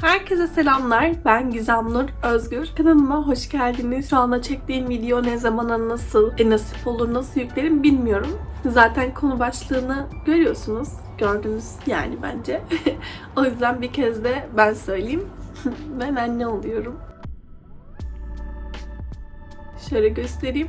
Herkese selamlar. Ben Gizem Nur Özgür. Kanalıma hoş geldiniz. Şu anda çektiğim video ne zamana nasıl, e, nasip olur, nasıl yüklerim bilmiyorum. Zaten konu başlığını görüyorsunuz. Gördünüz yani bence. o yüzden bir kez de ben söyleyeyim. ben anne oluyorum. Şöyle göstereyim.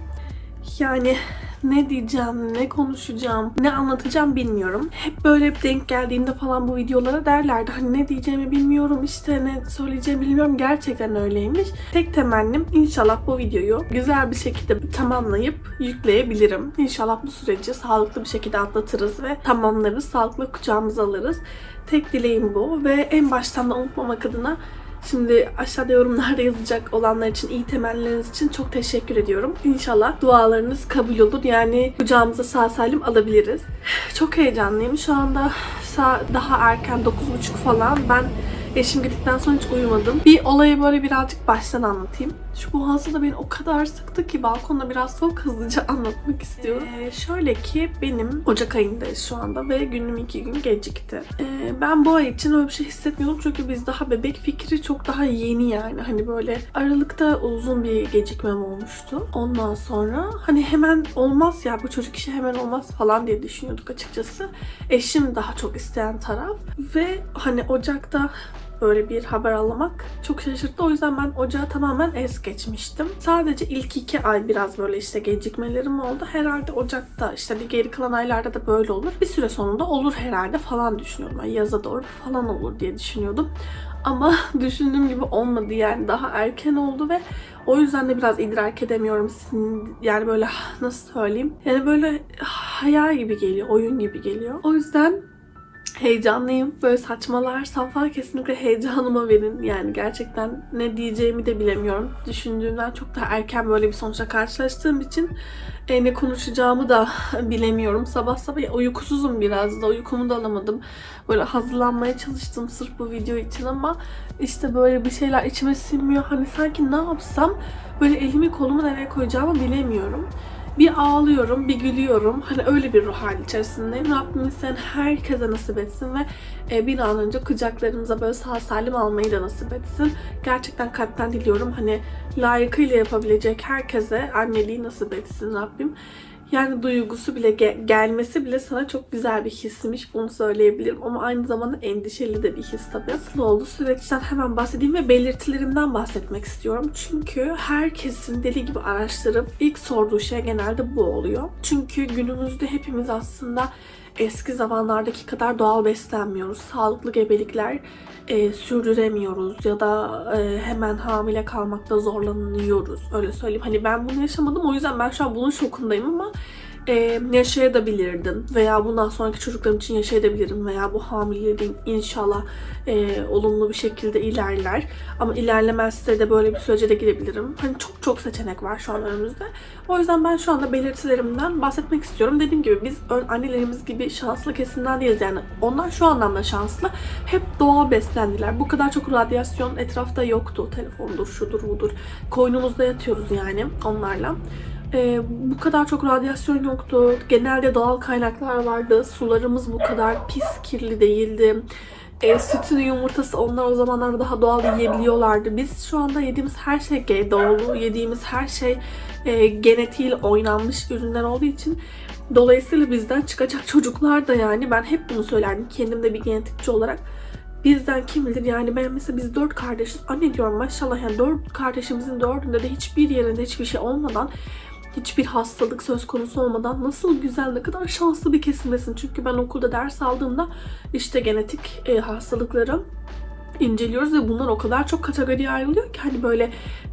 Yani ne diyeceğim, ne konuşacağım, ne anlatacağım bilmiyorum. Hep böyle denk geldiğinde falan bu videolara derlerdi. Hani ne diyeceğimi bilmiyorum, işte ne söyleyeceğimi bilmiyorum. Gerçekten öyleymiş. Tek temennim inşallah bu videoyu güzel bir şekilde tamamlayıp yükleyebilirim. İnşallah bu süreci sağlıklı bir şekilde atlatırız ve tamamlarız. Sağlıklı kucağımıza alırız. Tek dileğim bu ve en baştan da unutmamak adına Şimdi aşağıda yorumlarda yazacak olanlar için, iyi temelleriniz için çok teşekkür ediyorum. İnşallah dualarınız kabul olur. Yani kucağımıza sağ salim alabiliriz. Çok heyecanlıyım. Şu anda daha erken 9.30 falan. Ben eşim gittikten sonra hiç uyumadım. Bir olayı böyle birazcık baştan anlatayım. Şu boğazı da beni o kadar sıktı ki balkonda biraz soğuk hızlıca anlatmak istiyorum. Ee, şöyle ki benim Ocak ayındayız şu anda ve günüm iki gün gecikti. Ee, ben bu ay için öyle bir şey hissetmiyorum çünkü biz daha bebek fikri çok daha yeni yani. Hani böyle Aralık'ta uzun bir gecikmem olmuştu. Ondan sonra hani hemen olmaz ya bu çocuk işi hemen olmaz falan diye düşünüyorduk açıkçası. Eşim daha çok isteyen taraf ve hani Ocak'ta böyle bir haber alamak çok şaşırttı. O yüzden ben ocağı tamamen es geçmiştim. Sadece ilk iki ay biraz böyle işte gecikmelerim oldu. Herhalde Ocak'ta işte bir geri kalan aylarda da böyle olur. Bir süre sonunda olur herhalde falan düşünüyorum. Yani yaza doğru falan olur diye düşünüyordum. Ama düşündüğüm gibi olmadı yani daha erken oldu ve o yüzden de biraz idrak edemiyorum. Yani böyle nasıl söyleyeyim? Yani böyle hayal gibi geliyor, oyun gibi geliyor. O yüzden heyecanlıyım. Böyle saçmalarsam falan kesinlikle heyecanıma verin. Yani gerçekten ne diyeceğimi de bilemiyorum. Düşündüğümden çok daha erken böyle bir sonuçla karşılaştığım için e, ne konuşacağımı da bilemiyorum. Sabah sabah uykusuzum biraz da. Uykumu da alamadım. Böyle hazırlanmaya çalıştım sırf bu video için ama işte böyle bir şeyler içime sinmiyor. Hani sanki ne yapsam böyle elimi kolumu nereye koyacağımı bilemiyorum bir ağlıyorum, bir gülüyorum. Hani öyle bir ruh hali içerisindeyim. Rabbim sen herkese nasip etsin ve e, bir an önce kucaklarınıza böyle sağ salim almayı da nasip etsin. Gerçekten kalpten diliyorum. Hani layıkıyla yapabilecek herkese anneliği nasip etsin Rabbim. Yani duygusu bile ge- gelmesi bile sana çok güzel bir hismiş. Bunu söyleyebilirim. Ama aynı zamanda endişeli de bir his tabii. Nasıl oldu süreçten hemen bahsedeyim ve belirtilerimden bahsetmek istiyorum. Çünkü herkesin deli gibi araştırıp ilk sorduğu şey genelde bu oluyor. Çünkü günümüzde hepimiz aslında eski zamanlardaki kadar doğal beslenmiyoruz. Sağlıklı gebelikler e, sürdüremiyoruz ya da e, hemen hamile kalmakta zorlanıyoruz. Öyle söyleyeyim. Hani ben bunu yaşamadım o yüzden ben şu an bunun şokundayım ama e, yaşayabilirdim veya bundan sonraki çocuklarım için yaşayabilirim veya bu hamileliğim inşallah e, olumlu bir şekilde ilerler. Ama ilerlemezse de böyle bir sürece de girebilirim. Hani çok çok seçenek var şu an önümüzde. O yüzden ben şu anda belirtilerimden bahsetmek istiyorum. Dediğim gibi biz annelerimiz gibi şanslı kesimden değiliz yani. Onlar şu anlamda şanslı. Hep doğal beslendiler. Bu kadar çok radyasyon etrafta yoktu. Telefondur, şudur, budur. Koynumuzda yatıyoruz yani onlarla. Ee, bu kadar çok radyasyon yoktu. Genelde doğal kaynaklar vardı. Sularımız bu kadar pis, kirli değildi. E, sütün yumurtası onlar o zamanlar daha doğal yiyebiliyorlardı. Biz şu anda yediğimiz her şey GDO'lu, yediğimiz her şey e, genetiğiyle oynanmış ürünler olduğu için dolayısıyla bizden çıkacak çocuklar da yani ben hep bunu söylerdim kendim de bir genetikçi olarak bizden kim bilir yani ben mesela biz dört kardeşiz anne diyorum maşallah yani dört kardeşimizin dördünde de hiçbir yerinde hiçbir şey olmadan hiçbir hastalık söz konusu olmadan nasıl güzel ne kadar şanslı bir kesimdesin. Çünkü ben okulda ders aldığımda işte genetik e, hastalıkları inceliyoruz ve bunlar o kadar çok kategoriye ayrılıyor ki hani böyle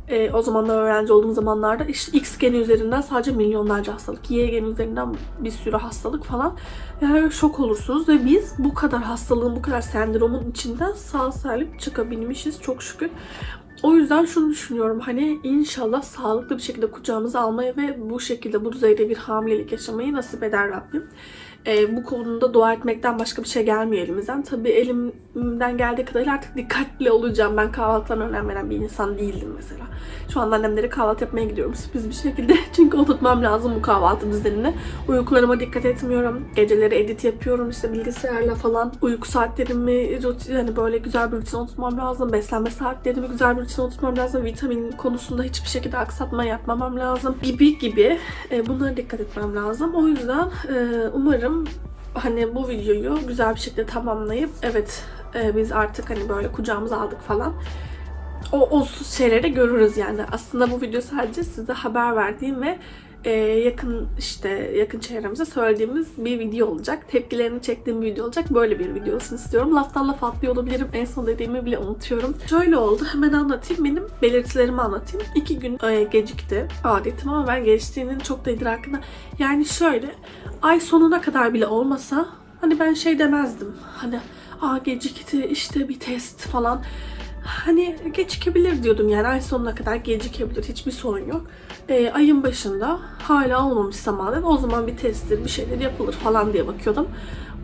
e, o zamanlar öğrenci olduğum zamanlarda işte X geni üzerinden sadece milyonlarca hastalık, Y geni üzerinden bir sürü hastalık falan. Yani şok olursunuz ve biz bu kadar hastalığın, bu kadar sendromun içinden sağ salim çıkabilmişiz çok şükür. O yüzden şunu düşünüyorum hani inşallah sağlıklı bir şekilde kucağımıza almayı ve bu şekilde bu düzeyde bir hamilelik yaşamayı nasip eder Rabbim. E, bu konuda dua etmekten başka bir şey gelmiyor elimizden. Tabii elimden geldiği kadarıyla artık dikkatli olacağım. Ben kahvaltıdan önem veren bir insan değildim mesela. Şu anda annemlere kahvaltı yapmaya gidiyorum sürpriz bir şekilde. Çünkü oturtmam lazım bu kahvaltı düzenine. Uykularıma dikkat etmiyorum. Geceleri edit yapıyorum işte bilgisayarla falan. Uyku saatlerimi rutin, hani böyle güzel bir rutin oturtmam lazım. Beslenme saatlerimi güzel bir rutin oturtmam lazım. Vitamin konusunda hiçbir şekilde aksatma yapmamam lazım. Gibi gibi. E, bunlara dikkat etmem lazım. O yüzden e, umarım hani bu videoyu güzel bir şekilde tamamlayıp evet e, biz artık hani böyle kucağımıza aldık falan o olsuz şeyleri görürüz yani. Aslında bu video sadece size haber verdiğim ve e, yakın işte yakın çevremize söylediğimiz bir video olacak. Tepkilerini çektiğim bir video olacak. Böyle bir video olsun istiyorum. Laftan laf atlıyor olabilirim. En son dediğimi bile unutuyorum. Şöyle oldu. Hemen anlatayım. Benim belirtilerimi anlatayım. İki gün e, gecikti adetim ama ben geçtiğinin çok da idrakında. Yani şöyle ay sonuna kadar bile olmasa hani ben şey demezdim. Hani aa gecikti işte bir test falan hani gecikebilir diyordum yani ay sonuna kadar gecikebilir hiçbir sorun yok. Ee, ayın başında hala olmamış zamanı o zaman bir testtir bir şeyler yapılır falan diye bakıyordum.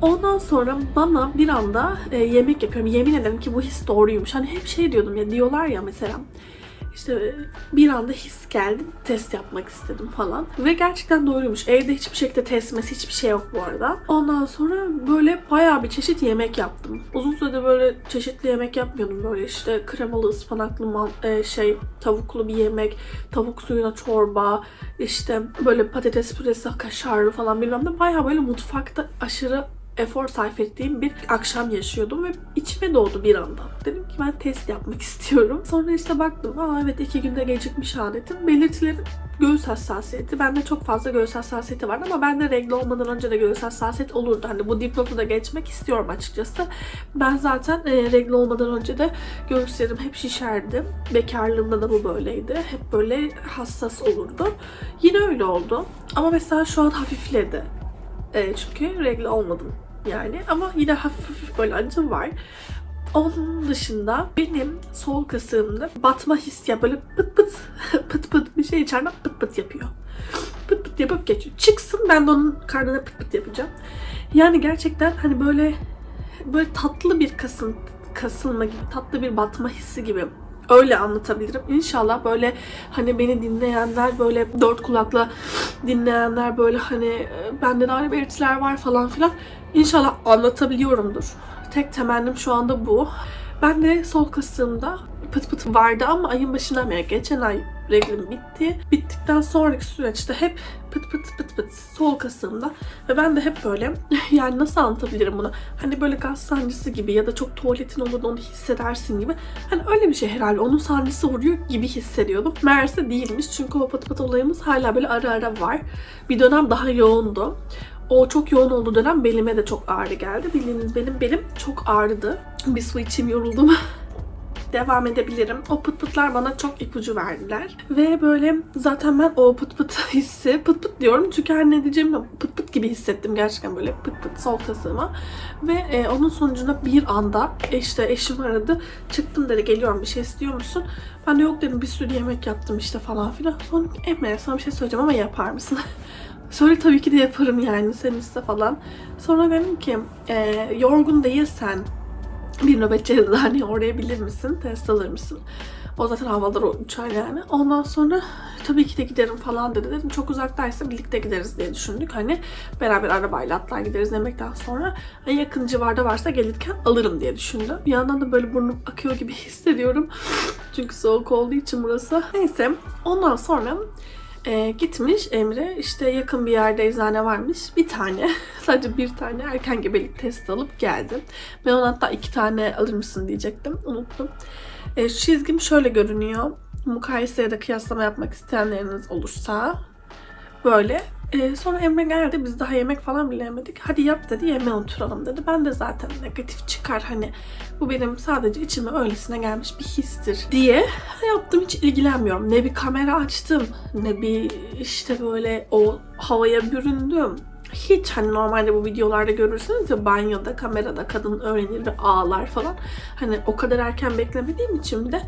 Ondan sonra bana bir anda e, yemek yapıyorum. Yemin ederim ki bu his doğruymuş. Hani hep şey diyordum ya diyorlar ya mesela işte bir anda his geldi. Test yapmak istedim falan. Ve gerçekten doğruymuş. Evde hiçbir şekilde testmesi hiçbir şey yok bu arada. Ondan sonra böyle bayağı bir çeşit yemek yaptım. Uzun süredir böyle çeşitli yemek yapmıyordum. Böyle işte kremalı, ıspanaklı, man- e, şey tavuklu bir yemek, tavuk suyuna çorba, işte böyle patates püresi, kaşarlı falan bilmem ne. Bayağı böyle mutfakta aşırı efor sarf ettiğim bir akşam yaşıyordum ve içime doğdu bir anda. Dedim ki ben test yapmak istiyorum. Sonra işte baktım, aa evet iki günde gecikmiş adetim. Belirtilerim göğüs hassasiyeti. Bende çok fazla göğüs hassasiyeti vardı ama bende regl olmadan önce de göğüs hassasiyet olurdu. Hani bu dipnotu da geçmek istiyorum açıkçası. Ben zaten e, regl olmadan önce de göğüslerim hep şişerdi. Bekarlığımda da bu böyleydi. Hep böyle hassas olurdu. Yine öyle oldu. Ama mesela şu an hafifledi. E, çünkü regle olmadım yani. Ama yine hafif hafif böyle acım var. Onun dışında benim sol kasığımda batma hissi ya böyle pıt pıt pıt pıt bir şey içeriden pıt pıt yapıyor. Pıt pıt yapıp geçiyor. Çıksın ben de onun karnına pıt pıt yapacağım. Yani gerçekten hani böyle böyle tatlı bir kasın kasılma gibi, tatlı bir batma hissi gibi öyle anlatabilirim. İnşallah böyle hani beni dinleyenler böyle dört kulakla dinleyenler böyle hani e, bende de aynı belirtiler var falan filan. İnşallah anlatabiliyorumdur. Tek temennim şu anda bu. Ben de sol kasığımda pıt pıt vardı ama ayın başından beri geçen ay reglim bitti. Bittikten sonraki süreçte hep pıt pıt pıt pıt sol kasığımda ve ben de hep böyle yani nasıl anlatabilirim bunu? Hani böyle gaz sancısı gibi ya da çok tuvaletin olur onu hissedersin gibi. Hani öyle bir şey herhalde. Onun sancısı vuruyor gibi hissediyordum. Meğerse değilmiş. Çünkü o pıt pıt olayımız hala böyle ara ara var. Bir dönem daha yoğundu. O çok yoğun olduğu dönem belime de çok ağrı geldi. Bildiğiniz benim belim çok ağrıdı. Bir su içeyim yoruldum. devam edebilirim. O pıt pıtlar bana çok ipucu verdiler. Ve böyle zaten ben o pıt pıt hissi, pıt pıt diyorum çünkü her ne diyeceğimi pıt pıt gibi hissettim gerçekten böyle pıt pıt sol kasığıma. Ve e, onun sonucunda bir anda işte eşim aradı. Çıktım dedi geliyorum bir şey istiyor musun? Ben de yok dedim bir sürü yemek yaptım işte falan filan. Sonra Emre sana bir şey söyleyeceğim ama yapar mısın? Söyle tabii ki de yaparım yani sen iste falan. Sonra dedim ki e, yorgun değilsen bir nöbetçi eczaneye uğrayabilir misin? Test alır mısın? O zaten havalar uçar yani. Ondan sonra tabii ki de giderim falan dedi. Dedim çok uzaktaysa birlikte gideriz diye düşündük. Hani beraber arabayla atlar gideriz yemekten sonra. Yakın civarda varsa gelirken alırım diye düşündüm. Bir yandan da böyle burnum akıyor gibi hissediyorum. Çünkü soğuk olduğu için burası. Neyse ondan sonra e, gitmiş Emre işte yakın bir yerde eczane varmış. Bir tane sadece bir tane erken gebelik testi alıp geldi. Ben ona hatta iki tane alır mısın diyecektim. Unuttum. E, çizgim şöyle görünüyor. Mukayese ya da kıyaslama yapmak isteyenleriniz olursa böyle. E, sonra Emre geldi biz daha yemek falan bile yemedik. Hadi yap dedi yemeğe oturalım dedi. Ben de zaten negatif çıkar hani bu benim sadece içime öylesine gelmiş bir histir diye yaptım hiç ilgilenmiyorum. Ne bir kamera açtım ne bir işte böyle o havaya büründüm. Hiç hani normalde bu videolarda görürsünüz ya banyoda kamerada kadın öğrenir ve ağlar falan. Hani o kadar erken beklemediğim için de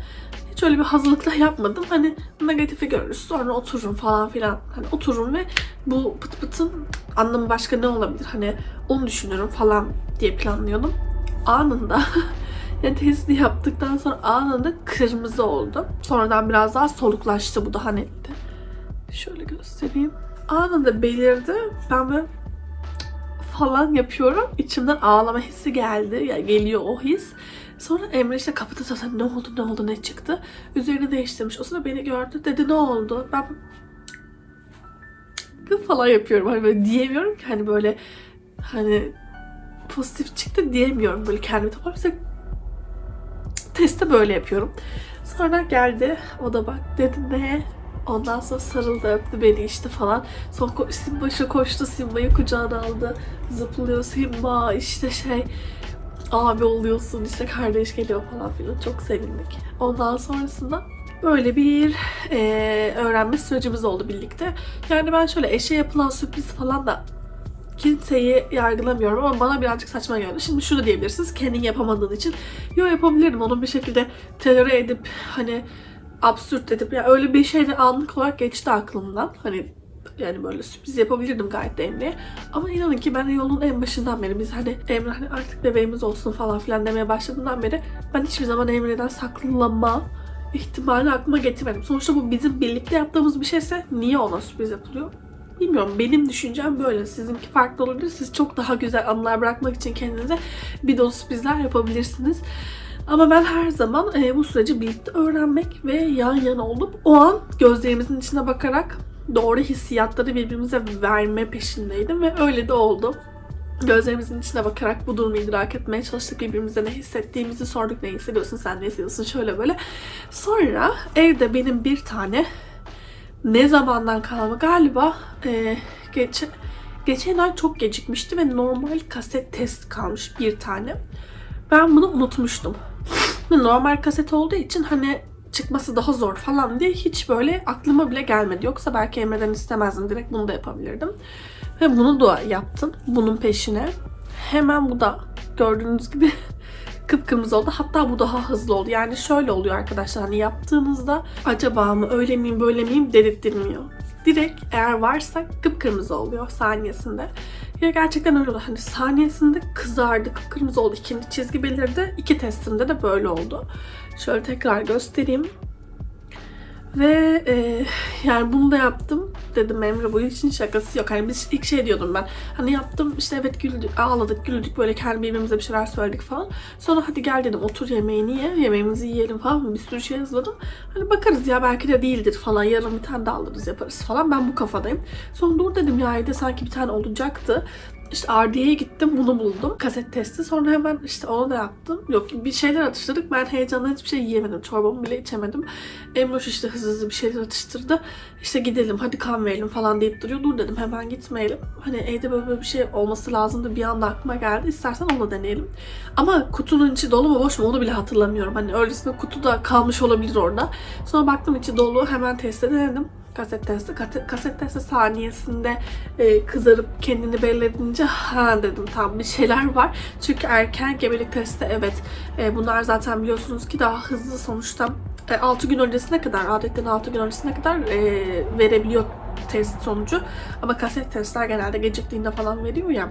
hiç öyle bir hazırlıkla yapmadım. Hani negatifi görürüz sonra otururum falan filan. Hani otururum ve bu pıt pıtın anlamı başka ne olabilir? Hani onu düşünürüm falan diye planlıyordum. Anında yani testi yaptıktan sonra anında kırmızı oldu. Sonradan biraz daha soluklaştı bu daha netti. Şöyle göstereyim. Anında belirdi. Ben böyle falan yapıyorum. İçimden ağlama hissi geldi. Yani geliyor o his. Sonra Emre işte kapıda zaten ne oldu ne oldu ne çıktı. Üzerini değiştirmiş. O sırada beni gördü. Dedi ne oldu? Ben falan yapıyorum. Hani böyle diyemiyorum ki hani böyle hani pozitif çıktı diyemiyorum. Böyle kendimi toparlayıp testi böyle yapıyorum. Sonra geldi o da bak dedi ne? Ondan sonra sarıldı öptü beni işte falan. Ko- Simba şu koştu Simba'yı kucağına aldı. Zıplıyor Simba işte şey abi oluyorsun işte kardeş geliyor falan filan. Çok sevindik. Ondan sonrasında böyle bir eee, öğrenme sürecimiz oldu birlikte. Yani ben şöyle eşe yapılan sürpriz falan da kimseyi yargılamıyorum ama bana birazcık saçma geldi. Şimdi şunu diyebilirsiniz kendin yapamadığın için. Yo yapabilirdim onu bir şekilde telere edip hani absürt edip ya öyle bir şey de anlık olarak geçti aklımdan. Hani yani böyle sürpriz yapabilirdim gayet de Emre'ye. Ama inanın ki ben yolun en başından beri biz hani Emre hani artık bebeğimiz olsun falan filan demeye başladığından beri ben hiçbir zaman Emre'den saklama ihtimali aklıma getirmedim. Sonuçta bu bizim birlikte yaptığımız bir şeyse niye ona sürpriz yapılıyor? Bilmiyorum benim düşüncem böyle. Sizinki farklı olabilir. Siz çok daha güzel anılar bırakmak için kendinize bir dolu sürprizler yapabilirsiniz. Ama ben her zaman e, bu süreci birlikte öğrenmek ve yan yana olup o an gözlerimizin içine bakarak doğru hissiyatları birbirimize verme peşindeydim ve öyle de oldu. Gözlerimizin içine bakarak bu durumu idrak etmeye çalıştık. Birbirimize ne hissettiğimizi sorduk. Ne hissediyorsun sen ne hissediyorsun şöyle böyle. Sonra evde benim bir tane ne zamandan kalma galiba e, geçen, geçen ay çok gecikmişti ve normal kaset test kalmış bir tane. Ben bunu unutmuştum. Normal kaset olduğu için hani çıkması daha zor falan diye hiç böyle aklıma bile gelmedi. Yoksa belki Emre'den istemezdim. Direkt bunu da yapabilirdim. Ve bunu da yaptım. Bunun peşine. Hemen bu da gördüğünüz gibi kıpkırmızı oldu. Hatta bu daha hızlı oldu. Yani şöyle oluyor arkadaşlar. Hani yaptığınızda acaba mı öyle miyim böyle miyim dedirttirmiyor. Direkt eğer varsa kıpkırmızı oluyor saniyesinde. Ya gerçekten öyle oldu. Hani saniyesinde kızardı, kıpkırmızı oldu. İkinci çizgi belirdi. İki testimde de böyle oldu. Şöyle tekrar göstereyim. Ve e, yani bunu da yaptım. Dedim Emre bu işin şakası yok. Hani biz ilk şey diyordum ben. Hani yaptım işte evet güldük, ağladık, güldük böyle kendi birbirimize bir şeyler söyledik falan. Sonra hadi gel dedim otur yemeğini ye, yemeğimizi yiyelim falan. Bir sürü şey yazladım. Hani bakarız ya belki de değildir falan. Yarın bir tane daha alırız yaparız falan. Ben bu kafadayım. Sonra dur dedim ya evde sanki bir tane olacaktı. İşte Ardiye'ye gittim bunu buldum. Kaset testi. Sonra hemen işte onu da yaptım. Yok bir şeyler atıştırdık. Ben heyecanla hiçbir şey yiyemedim. Çorbamı bile içemedim. Emroş işte hızlı hızlı bir şeyler atıştırdı. İşte gidelim hadi kan verelim falan deyip duruyor. Dur dedim hemen gitmeyelim. Hani evde böyle, bir şey olması lazımdı. Bir anda aklıma geldi. İstersen onu da deneyelim. Ama kutunun içi dolu mu boş mu onu bile hatırlamıyorum. Hani öylesine kutu da kalmış olabilir orada. Sonra baktım içi dolu. Hemen testi denedim kaset testi. Kate- Kaset testi saniyesinde e, kızarıp kendini belli edince ha dedim tam bir şeyler var. Çünkü erken gebelik testi evet e, bunlar zaten biliyorsunuz ki daha hızlı sonuçta e, 6 gün öncesine kadar adetten 6 gün öncesine kadar e, verebiliyor test sonucu. Ama kaset testler genelde geciktiğinde falan veriyor ya.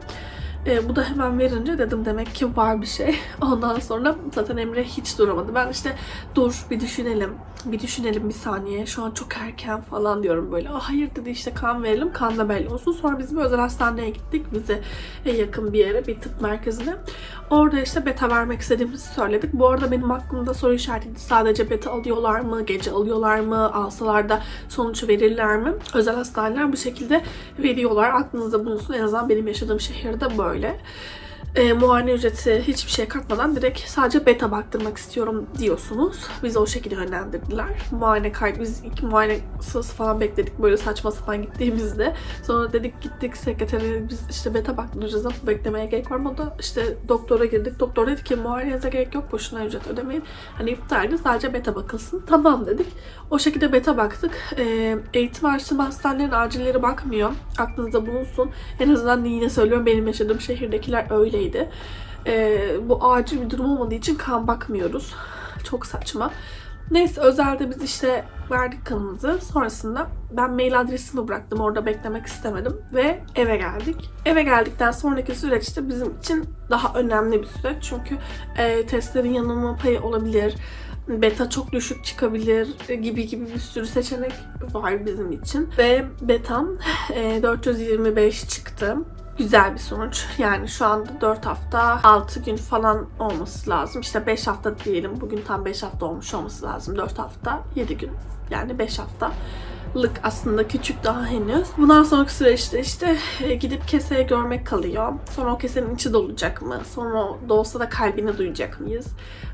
E, bu da hemen verince dedim demek ki var bir şey. Ondan sonra zaten Emre hiç duramadı. Ben işte dur bir düşünelim, bir düşünelim bir saniye. Şu an çok erken falan diyorum böyle. Aa, hayır dedi işte kan verelim, kan da belli olsun. Sonra biz bir özel hastaneye gittik. Bize yakın bir yere, bir tıp merkezine. Orada işte beta vermek istediğimizi söyledik. Bu arada benim aklımda soru işaretiydi. Sadece beta alıyorlar mı, gece alıyorlar mı, alsalar da sonucu verirler mi? Özel hastaneler bu şekilde veriyorlar. Aklınızda bulunsun. En azından benim yaşadığım şehirde böyle böyle. E, muayene ücreti hiçbir şey katmadan direkt sadece beta baktırmak istiyorum diyorsunuz. Bizi o şekilde yönlendirdiler. Muayene kaydı, biz iki muayene sırası falan bekledik böyle saçma sapan gittiğimizde. Sonra dedik gittik sekretere biz işte beta baktıracağız ama beklemeye gerek var mı? O da işte doktora girdik. Doktor dedi ki muayenenize gerek yok boşuna ücret ödemeyin. Hani iptalde sadece beta bakılsın. Tamam dedik. O şekilde beta baktık. E, eğitim araştırma hastanelerinin acilleri bakmıyor. Aklınızda bulunsun. En azından yine söylüyorum benim yaşadığım şehirdekiler öyleydi. Ee, bu acil bir durum olmadığı için kan bakmıyoruz. Çok saçma. Neyse özelde biz işte verdik kanımızı. Sonrasında ben mail adresimi bıraktım. Orada beklemek istemedim. Ve eve geldik. Eve geldikten sonraki süreçte bizim için daha önemli bir süreç. Çünkü e, testlerin yanılma payı olabilir. Beta çok düşük çıkabilir gibi gibi bir sürü seçenek var bizim için. Ve betam e, 425 çıktı güzel bir sonuç. Yani şu anda 4 hafta 6 gün falan olması lazım. İşte 5 hafta diyelim. Bugün tam 5 hafta olmuş olması lazım. 4 hafta 7 gün. Yani 5 haftalık aslında küçük daha henüz. Bundan sonraki süreçte işte e, gidip keseye görmek kalıyor. Sonra o kesenin içi dolacak mı? Sonra dolsa da kalbini duyacak mıyız?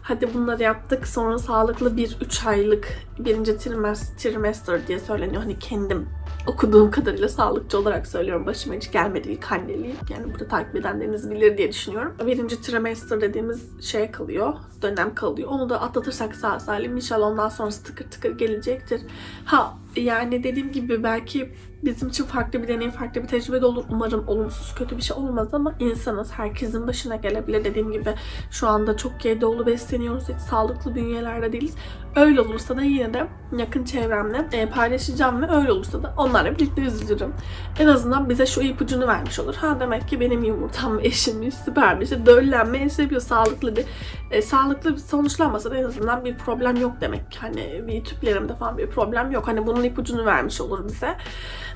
Hadi bunları yaptık. Sonra sağlıklı bir 3 aylık birinci trimester, trimester diye söyleniyor. Hani kendim okuduğum kadarıyla sağlıkçı olarak söylüyorum. Başıma hiç gelmedi ilk anneliğim. Yani burada takip edenleriniz bilir diye düşünüyorum. Birinci trimester dediğimiz şey kalıyor. Dönem kalıyor. Onu da atlatırsak sağ salim inşallah ondan sonrası tıkır tıkır gelecektir. Ha yani dediğim gibi belki bizim için farklı bir deneyim, farklı bir tecrübe de olur. Umarım olumsuz kötü bir şey olmaz ama insanız. Herkesin başına gelebilir. Dediğim gibi şu anda çok G dolu besleniyoruz. Hiç sağlıklı bünyelerde değiliz. Öyle olursa da yine de yakın çevremle e, paylaşacağım ve öyle olursa da onlarla birlikte üzülürüm. En azından bize şu ipucunu vermiş olur. Ha demek ki benim yumurtam ve eşimin süper bir şey. Döllenmeyi seviyor. Sağlıklı bir e, sağlıklı bir sonuçlanmasa da en azından bir problem yok demek. Hani bir tüplerimde falan bir problem yok. Hani bunun ipucunu vermiş olur bize.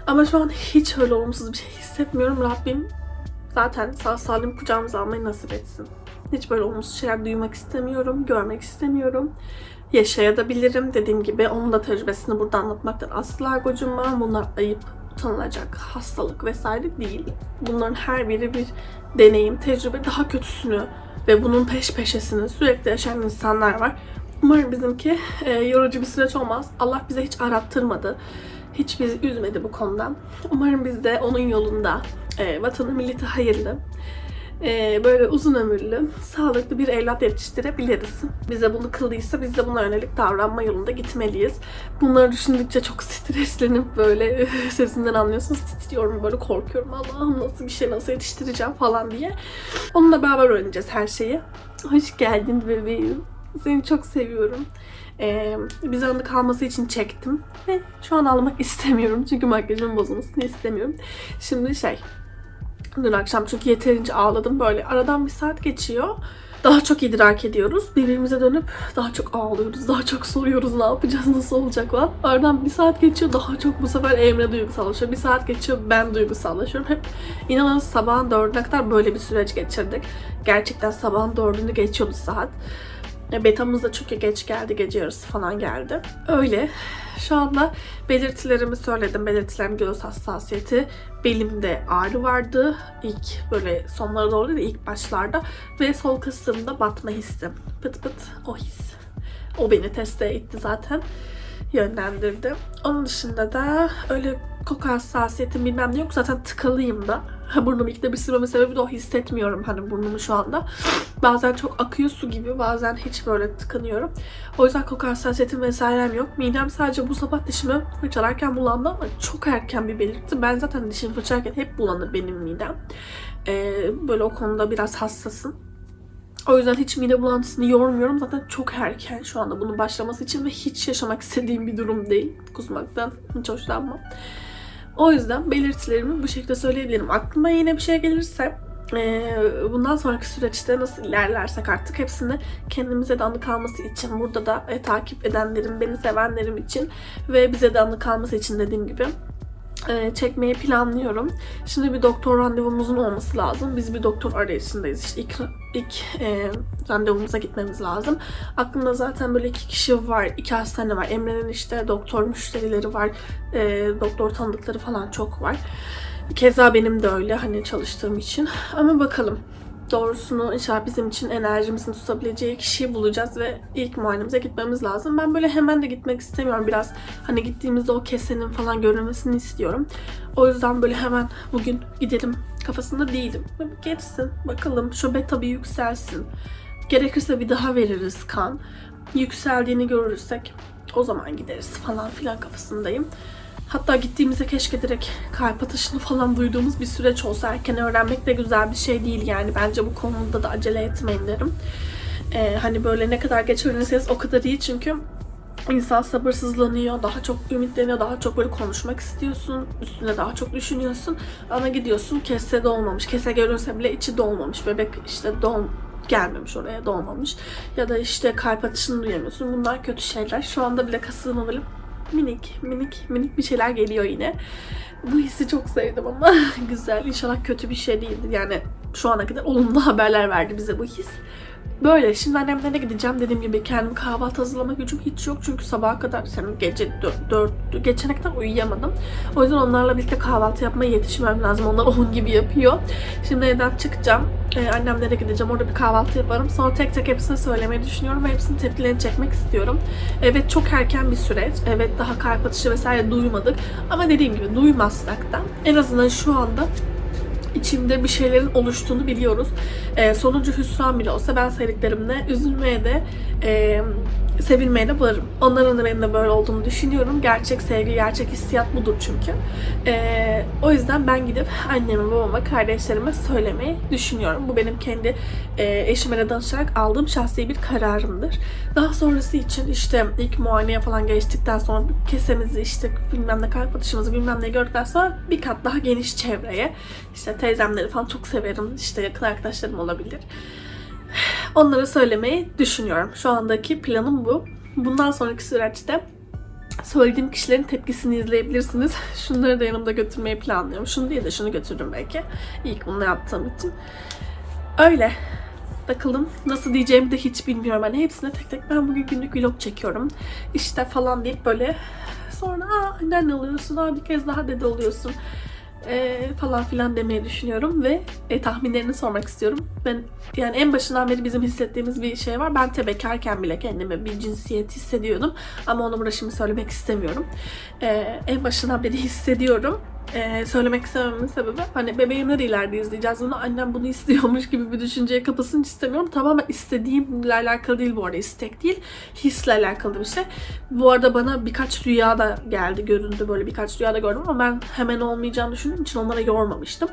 Ama şu an hiç öyle olumsuz bir şey hissetmiyorum. Rabbim zaten sağ salim kucağımıza almayı nasip etsin. Hiç böyle olumsuz şeyler duymak istemiyorum, görmek istemiyorum. Yaşayabilirim dediğim gibi. Onun da tecrübesini burada anlatmaktan asla gocunmam. Bunlar ayıp, utanılacak hastalık vesaire değil. Bunların her biri bir deneyim, tecrübe. Daha kötüsünü ve bunun peş peşesini sürekli yaşayan insanlar var. Umarım bizimki e, yorucu bir süreç olmaz. Allah bize hiç arattırmadı. Hiç bizi üzmedi bu konuda. Umarım biz de onun yolunda e, vatanı milleti hayırlı, e, böyle uzun ömürlü, sağlıklı bir evlat yetiştirebiliriz. Bize bunu kıldıysa biz de buna yönelik davranma yolunda gitmeliyiz. Bunları düşündükçe çok streslenip böyle sesinden anlıyorsunuz titriyorum böyle korkuyorum. Allah'ım nasıl bir şey nasıl yetiştireceğim falan diye. Onunla beraber öğreneceğiz her şeyi. Hoş geldin bebeğim. Seni çok seviyorum. Ee, bize anı kalması için çektim. Ve şu an almak istemiyorum. Çünkü makyajımın bozulmasını istemiyorum. Şimdi şey, Dün akşam çünkü yeterince ağladım. Böyle aradan bir saat geçiyor. Daha çok idrak ediyoruz. Birbirimize dönüp daha çok ağlıyoruz. Daha çok soruyoruz ne yapacağız, nasıl olacak falan. Aradan bir saat geçiyor. Daha çok bu sefer Emre duygusallaşıyor. Bir saat geçiyor ben duygusallaşıyorum. Hep inanın sabahın dördüne kadar böyle bir süreç geçirdik. Gerçekten sabahın dördünü geçiyordu saat. Betamız da çünkü geç geldi. Gece yarısı falan geldi. Öyle. Şu anda belirtilerimi söyledim. Belirtilerim göğüs hassasiyeti. Belimde ağrı vardı. İlk böyle sonlara doğru değil ilk başlarda. Ve sol kısımda batma hissi. Pıt pıt o his. O beni teste itti zaten. Yönlendirdi. Onun dışında da öyle koku hassasiyetim bilmem ne yok. Zaten tıkalıyım da. Burnumu ilk de bir sürmeme sebebi de o hissetmiyorum hani burnumu şu anda. Bazen çok akıyor su gibi bazen hiç böyle tıkanıyorum. O yüzden koku hassasiyetim vesairem yok. Midem sadece bu sabah dişimi fırçalarken bulandı ama çok erken bir belirti. Ben zaten dişimi fırçalarken hep bulanır benim midem. Ee, böyle o konuda biraz hassasım. O yüzden hiç mide bulantısını yormuyorum. Zaten çok erken şu anda bunun başlaması için ve hiç yaşamak istediğim bir durum değil. Kusmaktan hiç hoşlanmam. O yüzden belirtilerimi bu şekilde söyleyebilirim. Aklıma yine bir şey gelirse bundan sonraki süreçte nasıl ilerlersek artık hepsini kendimize de kalması için burada da e, takip edenlerim, beni sevenlerim için ve bize de kalması için dediğim gibi e, çekmeyi planlıyorum. Şimdi bir doktor randevumuzun olması lazım. Biz bir doktor arayışındayız. İşte ilk, ilk e, randevumuza gitmemiz lazım. Aklımda zaten böyle iki kişi var. iki hastane var. Emre'nin işte doktor müşterileri var. E, doktor tanıdıkları falan çok var. Keza benim de öyle hani çalıştığım için. Ama bakalım doğrusunu inşallah bizim için enerjimizin tutabileceği kişiyi bulacağız ve ilk muayenemize gitmemiz lazım. Ben böyle hemen de gitmek istemiyorum. Biraz hani gittiğimizde o kesenin falan görünmesini istiyorum. O yüzden böyle hemen bugün gidelim kafasında değilim. Geçsin bakalım şu beta bir yükselsin. Gerekirse bir daha veririz kan. Yükseldiğini görürsek o zaman gideriz falan filan kafasındayım. Hatta gittiğimizde keşke direkt kalp atışını falan duyduğumuz bir süreç olsa erken öğrenmek de güzel bir şey değil yani. Bence bu konuda da acele etmeyin derim. Ee, hani böyle ne kadar geç öğrenirseniz o kadar iyi çünkü İnsan sabırsızlanıyor, daha çok ümitleniyor, daha çok böyle konuşmak istiyorsun, üstüne daha çok düşünüyorsun. Ama gidiyorsun kese dolmamış, kese görünse bile içi dolmamış, bebek işte dol gelmemiş oraya dolmamış. Ya da işte kalp atışını duyamıyorsun. Bunlar kötü şeyler. Şu anda bile kasığıma böyle minik minik minik bir şeyler geliyor yine. Bu hissi çok sevdim ama güzel. İnşallah kötü bir şey değildir. Yani şu ana kadar olumlu haberler verdi bize bu his. Böyle. Şimdi annemlere gideceğim. Dediğim gibi kendim kahvaltı hazırlama gücüm hiç yok. Çünkü sabaha kadar yani gece 4, 4 geçene kadar uyuyamadım. O yüzden onlarla birlikte kahvaltı yapmaya yetişmem lazım. Onlar 10 gibi yapıyor. Şimdi evden çıkacağım. Ee, annemlere gideceğim. Orada bir kahvaltı yaparım. Sonra tek tek hepsini söylemeyi düşünüyorum ve hepsinin tepkilerini çekmek istiyorum. Evet çok erken bir süreç. Evet daha kalp atışı vesaire duymadık. Ama dediğim gibi duymazsak da en azından şu anda içimde bir şeylerin oluştuğunu biliyoruz. Ee, sonucu hüsran bile olsa ben sevdiklerimle üzülmeye de e, sevilmeye de varım. Onların da benim de böyle olduğunu düşünüyorum. Gerçek sevgi, gerçek hissiyat budur çünkü. Ee, o yüzden ben gidip anneme, babama, kardeşlerime söylemeyi düşünüyorum. Bu benim kendi e, eşime de danışarak aldığım şahsi bir kararımdır. Daha sonrası için işte ilk muayeneye falan geçtikten sonra kesemizi işte bilmem ne kalp atışımızı bilmem ne gördükten sonra bir kat daha geniş çevreye işte teyzemleri falan çok severim. işte yakın arkadaşlarım olabilir. Onlara söylemeyi düşünüyorum. Şu andaki planım bu. Bundan sonraki süreçte söylediğim kişilerin tepkisini izleyebilirsiniz. Şunları da yanımda götürmeyi planlıyorum. Şunu değil de şunu götürdüm belki. İlk bunu yaptığım için. Öyle. Bakalım nasıl diyeceğimi de hiç bilmiyorum. Hani hepsine tek tek ben bugün günlük vlog çekiyorum. İşte falan deyip böyle sonra aa annen ne oluyorsun? Aa bir kez daha dede oluyorsun e, falan filan demeyi düşünüyorum ve e, tahminlerini sormak istiyorum. Ben yani en başından beri bizim hissettiğimiz bir şey var. Ben te bekarken bile kendime bir cinsiyet hissediyordum. Ama onu burada şimdi söylemek istemiyorum. E, en başından beri hissediyorum. E, söylemek istememin sebebi hani bebeğimleri ileride izleyeceğiz bunu annem bunu istiyormuş gibi bir düşünceye kapısını istemiyorum. Tamamen istediğimle alakalı değil bu arada istek değil hisle alakalı bir şey. Bu arada bana birkaç rüya da geldi göründü böyle birkaç rüya da gördüm ama ben hemen olmayacağını düşündüğüm için onlara yormamıştım.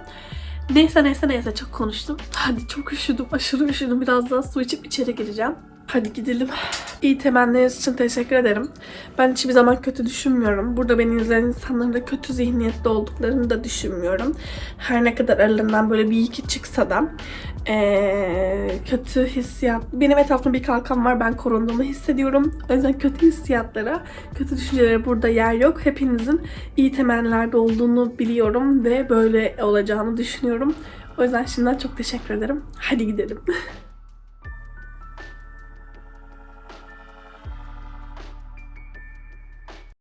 Neyse neyse neyse çok konuştum. Hadi çok üşüdüm aşırı üşüdüm biraz daha su içip içeri gireceğim. Hadi gidelim. İyi temennileriniz için teşekkür ederim. Ben hiçbir zaman kötü düşünmüyorum. Burada beni izleyen insanların da kötü zihniyette olduklarını da düşünmüyorum. Her ne kadar aralarından böyle bir iki çıksa da ee, kötü hissiyat. Benim etrafımda bir kalkan var. Ben korunduğumu hissediyorum. O yüzden kötü hissiyatlara, kötü düşüncelere burada yer yok. Hepinizin iyi temellerde olduğunu biliyorum ve böyle olacağını düşünüyorum. O yüzden şimdiden çok teşekkür ederim. Hadi gidelim.